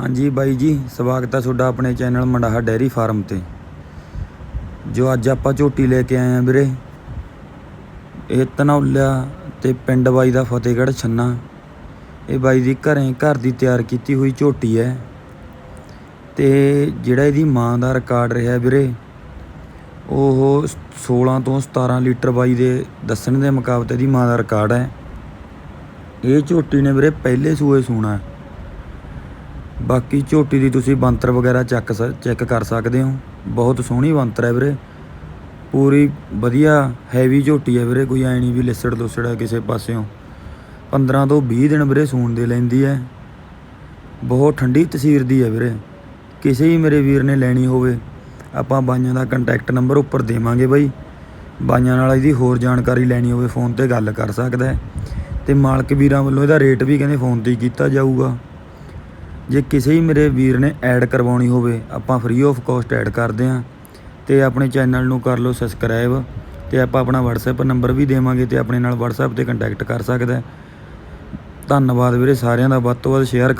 ਹਾਂਜੀ ਬਾਈ ਜੀ, ਸਵਾਗਤ ਹੈ ਤੁਹਾਡਾ ਆਪਣੇ ਚੈਨਲ ਮੰਡਾਹਾ ਡੈਰੀ ਫਾਰਮ ਤੇ। ਜੋ ਅੱਜ ਆਪਾਂ ਝੋਟੀ ਲੈ ਕੇ ਆਏ ਆ ਵੀਰੇ, ਇਹ ਧਨੌਲਿਆ ਤੇ ਪਿੰਡ ਬਾਈ ਦਾ ਫਤਿਹਗੜ੍ਹ ਛੰਨਾ। ਇਹ ਬਾਈ ਦੀ ਘਰੇ, ਘਰ ਦੀ ਤਿਆਰ ਕੀਤੀ ਹੋਈ ਝੋਟੀ ਹੈ। ਤੇ ਜਿਹੜਾ ਇਹਦੀ ਮਾਂ ਦਾ ਰਿਕਾਰਡ ਰਿਹਾ ਵੀਰੇ, ਉਹ 16 ਤੋਂ 17 ਲੀਟਰ ਬਾਈ ਦੇ ਦੱਸਣ ਦੇ ਮੁਕਾਬਲੇ ਦੀ ਮਾਂ ਦਾ ਰਿਕਾਰਡ ਹੈ। ਇਹ ਝੋਟੀ ਨੇ ਵੀਰੇ ਪਹਿਲੇ ਸੂਏ ਸੂਣਾ। ਹੈ ਬਾਕੀ ਝੋਟੀ ਦੀ ਤੁਸੀਂ ਬੰਤਰ ਵਗੈਰਾ ਚੱਕ ਚੈੱਕ ਕਰ ਸਕਦੇ ਹੋ। ਬਹੁਤ ਸੋਹਣੀ ਬੰਤਰ ਹੈ ਵੀਰੇ। ਪੂਰੀ ਵਧੀਆ ਹੈਵੀ ਝੋਟੀ ਹੈ ਵੀਰੇ। ਕੋਈ ਐ ਨਹੀਂ ਵੀ ਲਿਸੜ ਲੁਸੜ ਹੈ ਕਿਸੇ ਪਾਸਿਓਂ। 15 ਤੋਂ 20 ਦਿਨ ਵੀਰੇ ਸੂਣ ਦੇ ਲੈਂਦੀ ਹੈ। ਬਹੁਤ ਠੰਡੀ ਤਸੀਰ ਦੀ ਹੈ ਵੀਰੇ। ਕਿਸੇ ਵੀ ਮੇਰੇ ਵੀਰ ਨੇ ਲੈਣੀ ਹੋਵੇ, ਆਪਾਂ ਬਾਈਆਂ ਦਾ ਕੰਟੈਕਟ ਨੰਬਰ ਉੱਪਰ ਦੇਵਾਂਗੇ ਬਾਈ। ਬਾਈਆਂ ਨਾਲ ਇਹਦੀ ਹੋਰ ਜਾਣਕਾਰੀ ਲੈਣੀ ਹੋਵੇ, ਫੋਨ ਤੇ ਗੱਲ ਕਰ ਸਕਦਾ ਹੈ। ਤੇ ਮਾਲਕ ਵੀਰਾਂ ਵੱਲੋਂ ਇਹਦਾ ਰੇਟ ਵੀ ਕਹਿੰਦੇ ਫੋਨ ਤੇ ਹੀ ਕੀਤਾ ਜਾਊਗਾ। ਜੇ ਕਿਸੇ ਹੀ ਮੇਰੇ ਵੀਰ ਨੇ ਐਡ ਕਰਵਾਉਣੀ ਹੋਵੇ, ਆਪਾਂ ਫ੍ਰੀ ਆਫ ਕਾਸਟ ਐਡ ਕਰਦੇ ਹਾਂ। ਤੇ ਆਪਣੇ ਚੈਨਲ ਨੂੰ ਕਰ ਲਓ ਸਬਸਕ੍ਰਾਈਬ ਤੇ ਆਪਾਂ ਆਪਣਾ WhatsApp ਨੰਬਰ ਵੀ ਦੇਵਾਂਗੇ ਤੇ ਆਪਣੇ ਨਾਲ WhatsApp ਤੇ ਕੰਟੈਕਟ ਕਰ ਸਕਦਾ ਧੰਨਵਾਦ ਵੀਰੇ ਸਾਰਿਆਂ ਦਾ, ਵੱਧ ਤੋਂ ਵੱਧ ਸ਼ੇਅਰ